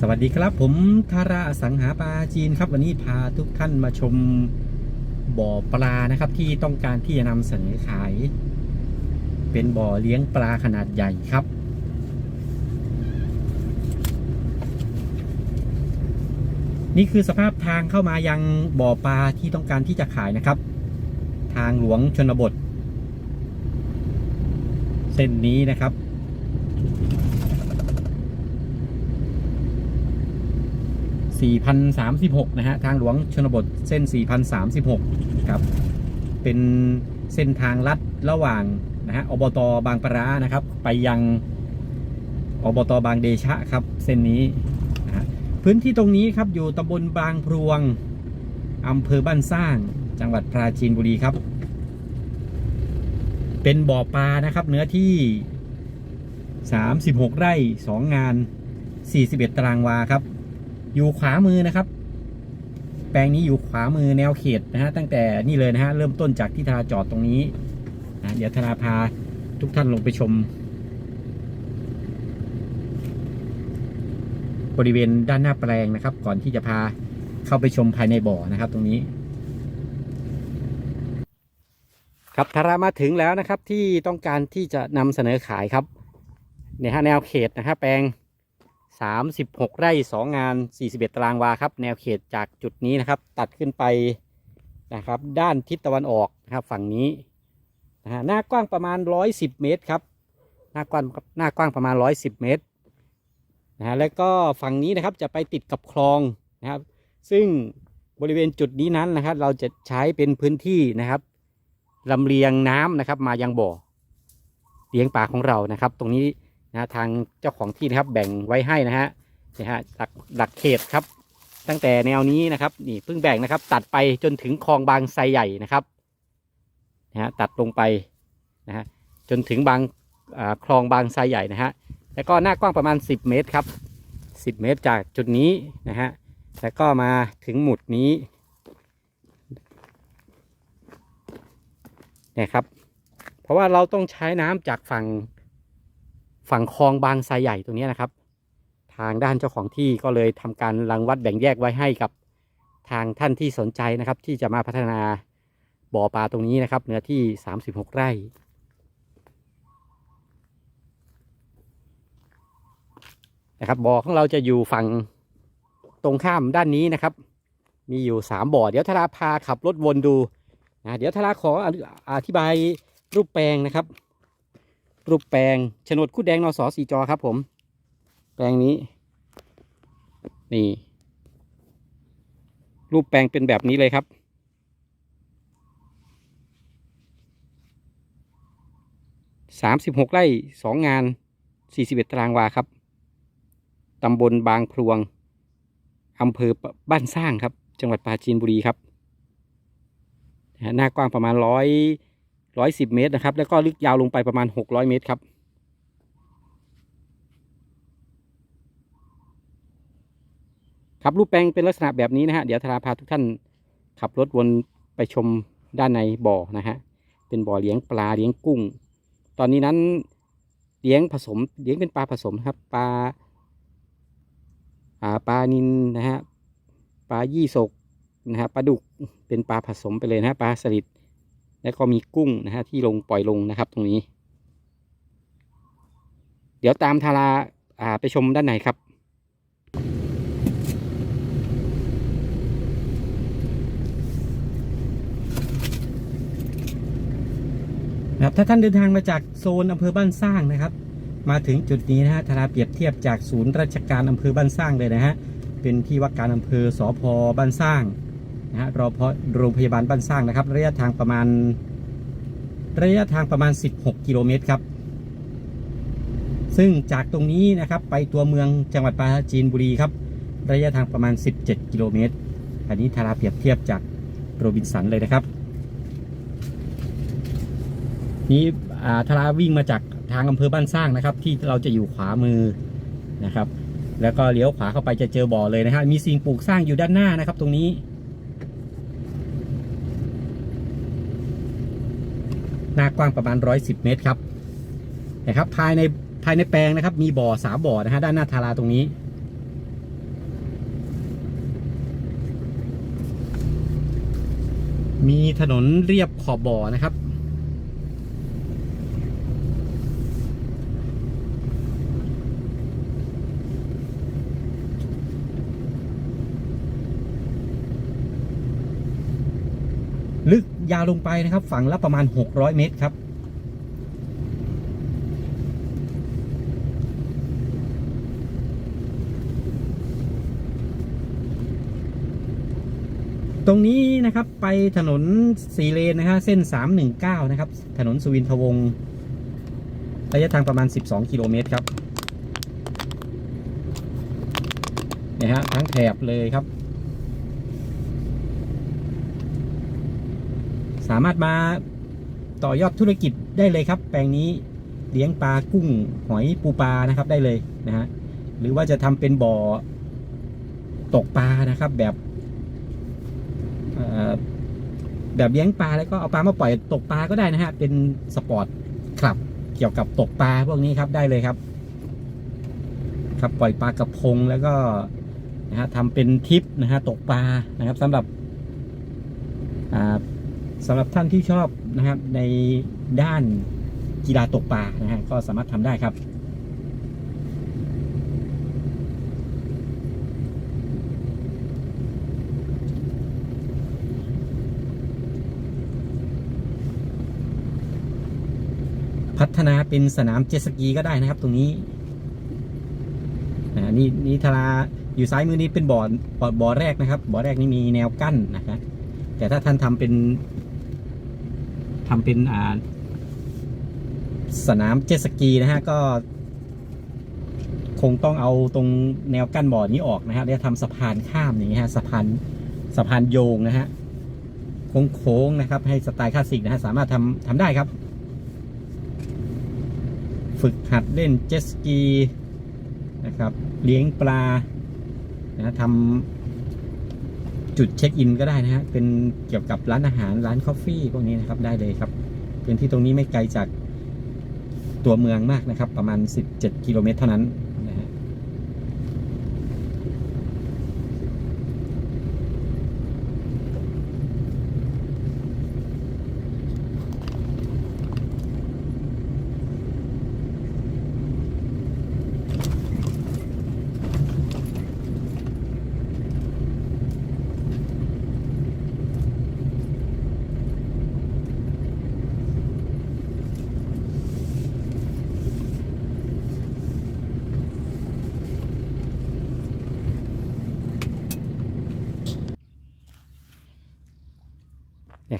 สวัสดีครับผมธาราสังหาปลาจีนครับ วันนี้พาทุกท่านมาชมบ่อปลานะครับ ที่ต้องการที่จะนำเสนอขาย เป็นบ่อเลี้ยงปลาขนาดใหญ่ครับ นี่คือสภาพทางเข้ามายังบ่อปลาที่ต้องการที่จะขายนะครับ ทางหลวงชนบท เส้นนี้นะครับ 4,036 นะฮะ ทางหลวงชนบทเส้น 4,036 ครับ เป็นเส้นทางลัดระหว่างนะฮะ อบตบางปรานะครับ ไปยังอบตบางเดชะครับ เส้นนี้นะฮะพื้นที่ตรงนี้ครับอยู่ตำบลบางพรวงอำเภอบ้านสร้าง จังหวัดปราจีนบุรีครับ เป็นบ่อปลานะครับ เนื้อที่ 36 ไร่ 2 งาน 41 ตารางวาครับ อยู่ขวามือนะครับ แปลงนี้อยู่ขวามือแนวเขตนะฮะตั้งแต่นี่เลยนะฮะเริ่มต้นจากที่ธาราจอดตรงนี้นะเดี๋ยวธาราพาทุกท่านลงไปชม บริเวณด้านหน้าแปลงนะครับ ก่อนที่จะพาเข้าไปชมภายในบ่อนะครับ ตรงนี้ ครับธารามาถึงแล้วนะครับที่ต้องการที่จะนำเสนอขายครับเนี่ยฮะแนวเขตนะครับแปลง 36 ไร่ 2 งาน 41 ตารางวาครับ แนวเขตจากจุดนี้นะครับ ตัดขึ้นไปนะครับ ด้านทิศตะวันออกนะครับ ฝั่งนี้นะฮะหน้ากว้างประมาณ 110 เมตรครับ หน้ากว้างหน้ากว้างประมาณ 110 เมตรนะฮะแล้วก็ฝั่งนี้นะครับจะไปติดกับคลองนะครับ ซึ่งบริเวณจุดนี้นั้นนะครับ เราจะใช้เป็นพื้นที่นะครับลำเลียงน้ำนะครับ มายังบ่อเลี้ยงปลาของเรานะครับ ตรงนี้ นะทางเจ้าของที่นะครับแบ่งไว้ให้นะฮะนี่ฮะหลักหลักเขตครับ ตั้งแต่แนวนี้นะครับนี่เพิ่งแบ่งนะครับ ตัดไปจนถึงคลองบางไทรใหญ่นะครับนะฮะตัดลงไปนะฮะจนถึงบางคลองบางไทรใหญ่นะฮะแล้วก็หน้ากว้างประมาณ 10 เมตรครับ 10 เมตรจากจุดนี้นะฮะแล้วก็มาถึงหมุดนี้นี่ครับ เพราะว่าเราต้องใช้น้ำจากฝั่ง ฝั่งคลองบางไทรใหญ่ตรงนี้นะครับ ทางด้านเจ้าของที่ก็เลยทำการรังวัดแบ่งแยกไว้ให้กับทางท่านที่สนใจนะครับ ที่จะมาพัฒนาบ่อปลาตรงนี้นะครับ เนื้อที่ 36 ไร่ นะครับบ่อของเราจะอยู่ฝั่งตรงข้ามด้านนี้นะครับ มีอยู่ 3บ่อเดี๋ยวธาราพาขับรถวนดูนะเดี๋ยวธาราขออธิบายรูปแปลงนะครับ รูปแปลงโฉนดคู่แดงนสสีจอครับผม แปลงนี้ นี่ รูปแปลงเป็นแบบนี้เลยครับ สามสิบหกไร่สองงานสี่สิบเอ็ดตารางวาครับ ตำบลบางพลวง อำเภอบ้านสร้างครับ จังหวัดปราจีนบุรีครับ หน้ากว้างประมาณร้อย ร้อยสิบเมตรนะครับ แล้วก็ลึกยาวลงไปประมาณหกร้อยเมตรครับ ครับรูปแปลงเป็นลักษณะแบบนี้นะฮะ เดี๋ยวธาราพาทุกท่านขับรถวนไปชมด้านในบ่อนะฮะ เป็นบ่อเลี้ยงปลาเลี้ยงกุ้ง ตอนนี้นั้นเลี้ยงผสมเลี้ยงเป็นปลาผสมครับปลาอ่าปลานินนะฮะปลายี่สกนะฮะปลาดุกเป็นปลาผสมไปเลยนะฮะปลาสลิด แล้วก็มีกุ้งนะฮะที่ลงปล่อยลงนะครับตรงนี้ เดี๋ยวตามทาราอ่าไปชมด้านในครับนะครับถ้าท่านเดินทางมาจากโซนอำเภอบ้านสร้างนะครับ มาถึงจุดนี้นะฮะธาราเปรียบเทียบจากศูนย์ราชการอำเภอบ้านสร้างเลยนะฮะเป็นที่ว่าการอำเภอสพบ้านสร้าง นะฮะรอพอโรงพยาบาลบ้านสร้างนะครับ ระยะทางประมาณ ระยะทางประมาณ 16 กิโลเมตรครับ ซึ่งจากตรงนี้นะครับไปตัวเมืองจังหวัดปราจีนบุรีครับ ระยะทางประมาณ 17 กิโลเมตร อันนี้ธาราเปรียบเทียบจากโรบินสันเลยนะครับ นี้ทาราวิ่งมาจากทางอำเภอบ้านสร้างนะครับ ที่เราจะอยู่ขวามือนะครับ แล้วก็เลี้ยวขวาเข้าไปจะเจอบ่อเลยนะครับมีสิ่งปลูกสร้างอยู่ด้านหน้านะครับ ตรงนี้ กว้างประมาณ 110 เมตรครับนะครับภายในภายในแปลงนะครับ มีบ่อสาบ่อนะฮะด้านหน้าทาราตรงนี้มีถนนเรียบขอบบ่อนะครับ ลึก ยาวลงไปนะครับ ฝั่งละประมาณ 600 เมตรครับ ตรงนี้นะครับไปถนนสีเลนนะฮะเส้น 319 นะครับ ถนนสุวินทวงศ์ระยะทางประมาณ 12 กิโลเมตรครับนี่ยฮะทั้งแถบเลยครับ สามารถมาต่อยอดธุรกิจได้เลยครับ แปลงนี้เลี้ยงปลากุ้งหอยปูปลานะครับได้เลยนะฮะหรือว่าจะทำเป็นบ่อตกปลานะครับ แบบแบบเลี้ยงปลาแล้วก็เอาปลามาปล่อยตกปลาก็ได้นะฮะเป็นสปอร์ตคลับเกี่ยวกับตกปลาพวกนี้ครับได้เลยครับ ครับปล่อยปลากระพงแล้วก็นะฮะทำเป็นทริปนะฮะตกปลานะครับสำหรับอ่า สำหรับท่านที่ชอบนะครับในด้านกีฬาตกปลานะฮะก็สามารถทำได้ครับพัฒนาเป็นสนามเจ็ตสกีก็ได้นะครับ ตรงนี้อ่านี่นี่ทาราอยู่ซ้ายมือนี้เป็นบ่อบ่อบ่อแรกนะครับ บ่อแรกนี่มีแนวกั้นนะครับแต่ถ้าท่านทำเป็น ทำเป็นอ่าสนามเจ็ตสกีนะฮะ ก็ คงต้องเอาตรงแนวกั้นบ่อนี้ออกนะฮะแล้วทำสะพานข้ามอย่างเงี้ยฮะสะพานสะพานโยงนะฮะโค้งๆนะครับ ให้สไตล์คลาสสิกนะฮะสามารถทำทำได้ครับ ฝึกหัดเล่นเจ็ตสกีนะครับ เลี้ยงปลานะทำ จุดเช็คอินก็ได้นะฮะเป็นเกี่ยวกับร้านอาหารร้านคอฟฟี่พวกนี้นะครับได้เลยครับพื้นที่ตรงนี้ไม่ไกลจากตัวเมืองมากนะครับ ประมาณ 17 กิโลเมตรเท่านั้น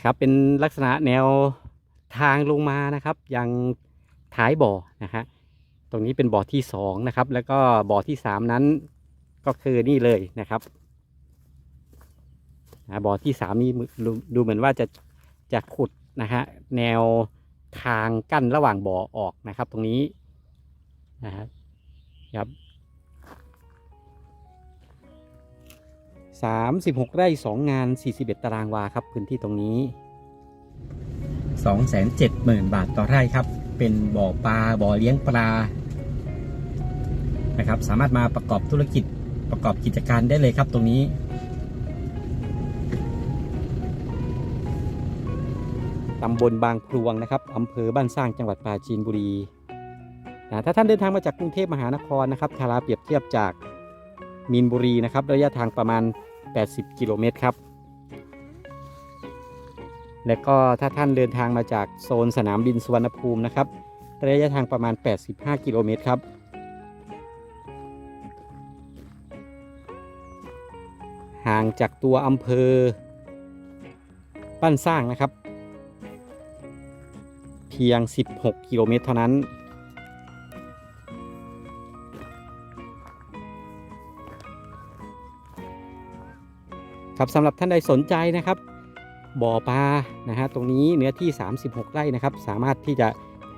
ครับ เป็นลักษณะแนวทางลงมานะครับยังท้ายบ่อนะฮะตรงนี้เป็นบ่อที่สองนะครับ แล้วก็บ่อที่สามนั้นก็คือนี่เลยนะครับบ่อที่สามนี่ดูเหมือนว่าจะจะขุดนะฮะแนวทางกั้นระหว่างบ่อออกนะครับ ตรงนี้นะครับ สามสิบหกไร่สองงานสี่สิบเอ็ดตารางวาครับ พื้นที่ตรงนี้สองแสนเจ็ดหมื่นบาทต่อไร่ครับ เป็นบ่อปลา บ่อเลี้ยงปลา นะครับ สามารถมาประกอบธุรกิจ ประกอบกิจการได้เลยครับตรงนี้ ตำบลบางพลวงนะครับ อำเภอบ้านสร้างจังหวัดปราจีนบุรีนะถ้าท่านเดินทางมาจากกรุงเทพมหานครนะครับทาราเปรียบเทียบจากมีนบุรีนะครับระยะทางประมาณ 80 กิโลเมตรครับ และก็ถ้าท่านเดินทางมาจากโซนสนามบินสุวรรณภูมินะครับ ระยะทางประมาณ 85 กิโลเมตรครับ ห่างจากตัวอำเภอบ้นสร้างนะครับ เพียง 16 กิโลเมตรเท่านั้น ครับสำหรับท่านใดสนใจนะครับบ่อปลานะฮะตรงนี้เนื้อที่ 36 ไร่นะครับ สามารถที่จะ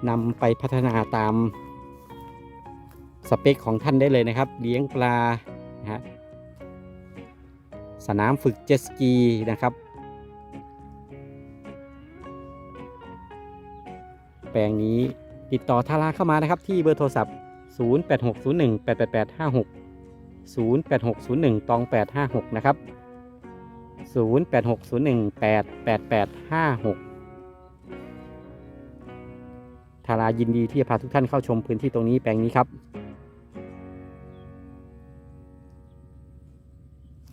นำไปพัฒนาตามสเปคของท่านได้เลยนะครับ เลี้ยงปลานะฮะสนามฝึกเจ็ตสกีนะครับ แปลงนี้ติดต่อทาราเข้ามานะครับ ที่เบอร์โทรศัพท์ 0860188856 0860 1ตอง856 นะครับ 0 8 6 0 1 8 8 8 5 6 ทารายินดีที่จะพาทุกท่านเข้าชมพื้นที่ตรงนี้แปลงนี้ครับ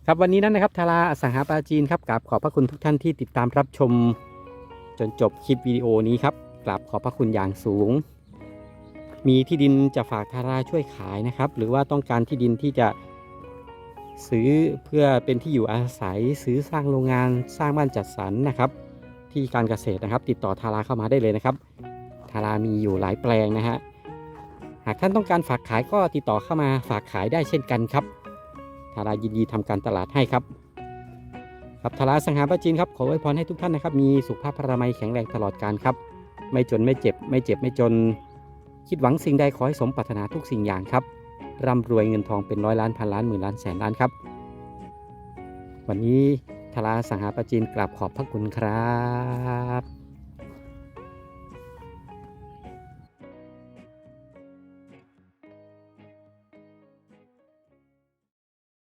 ครับวันนี้นั้นนะครับทาราอสังหาปาจีนครับกราบขอบพระคุณทุกท่านที่ติดตามรับชม จนจบคลิปวิดีโอนี้ครับกราบขอบพระคุณอย่างสูง มีที่ดินจะฝากทาราช่วยขายนะครับ หรือว่าต้องการที่ดินที่จะ ซื้อเพื่อเป็นที่อยู่อาศัยซื้อสร้างโรงงานสร้างบ้านจัดสรรนะครับ ที่การเกษตรนะครับ ติดต่อทาราเข้ามาได้เลยนะครับทารามีอยู่หลายแปลงนะฮะหากท่านต้องการฝากขายก็ติดต่อเข้ามาฝากขายได้เช่นกันครับทารายินดีทำการตลาดให้ครับครับทาราสังหาปราจีนครับขออวยพรให้ทุกท่านนะครับ มีสุขภาพพรามัยแข็งแรงตลอดการครับ ไม่จนไม่เจ็บ ไม่เจ็บไม่จน คิดหวังสิ่งใดขอให้สมปรารถนาทุกสิ่งอย่างครับ ร่ำรวยเงินทองเป็นร้อยล้านพันล้านหมื่นล้านแสนล้านครับ วันนี้ทาราสังหาประจีนกราบขอบพระคุณครับ